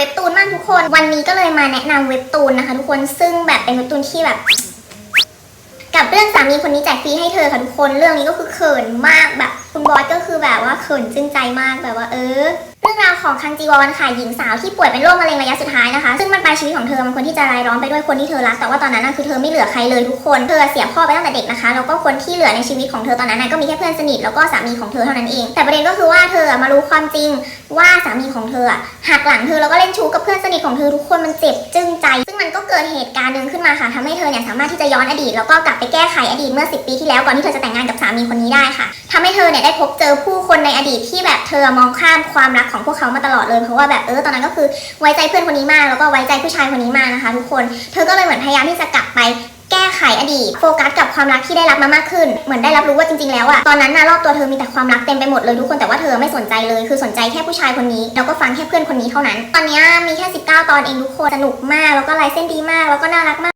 เว็บตูนมากทุกคน วันนี้ก็เลยมาแนะนำเว็บตูนนะคะทุกคนซึ่งแบบเป็นเว็บตูนที่แบบ กับเรื่องสามีคนนี้แจกฟรีให้เธอค่ะทุกคนเรื่องนี้ก็คือเขินมากแบบ คุณบอสก็คือแบบว่าเขินจึ้งใจมากแบบว่าเออเรื่องราวของคังจีวอนค่ะหญิงสาวที่ป่วยเป็นโรคมะเร็งระยะสุดท้ายนะคะ ซึ่งมันปลายชีวิตของเธอมันคนที่จะรายล้อมไปด้วยคนที่เธอรักแต่ว่าตอนนั้นน่ะคือเธอไม่เหลือใครเลยทุกคนเธอเสียพ่อไปตั้งแต่เด็กนะคะแล้วก็คนที่เหลือในชีวิตของเธอตอนนั้นน่ะก็มีแค่เพื่อนสนิทแล้วก็สามีของเธอเท่านั้นเอง แต่ประเด็นก็คือว่าเธอมารู้ความจริง ว่าสามีของเธออะหักหลังเธอแล้วก็เล่นชู้กับเพื่อนสนิทของเธอทุกคนมันเจ็บจึ้งใจ ซึ่งมันก็เกิดเหตุการณ์หนึ่งขึ้นมาค่ะทำให้เธอเนี่ยสามารถที่จะย้อนอดีต แล้วก็กลับไปแก้ไขอดีตเมื่อ 10 ปีที่แล้วก่อนที่เธอจะแต่งงานกับสามีคนนี้ได้ค่ะทำให้เธอเนี่ยได้พบเจอผู้คนในอดีตที่แบบเธอมองข้ามความรักของพวกเขามาตลอดเลยเพราะว่าแบบเออตอนนั้นก็คือไว้ใจเพื่อนคนนี้มากแล้วก็ไว้ใจผู้ชายคนนี้มากนะคะ ทุกคน เธอก็เลยเหมือนพยายามที่จะกลับไป แก้ไขอดีตโฟกัสกับความรักที่ได้รับมามากขึ้น เหมือนได้รับรู้ว่าจริงๆแล้วอะตอนนั้นนะรอบตัวเธอมีแต่ความรักเต็มไปหมดเลยทุกคนแต่ว่าเธอไม่สนใจเลยคือสนใจแค่ผู้ชายคนนี้แล้วก็ฟังแค่เพื่อนคนนี้เท่านั้น ตอนนี้มีแค่ 19 ตอนเองทุกคนสนุกมากแล้วก็ลายเส้นดีมากแล้วก็น่ารักมาก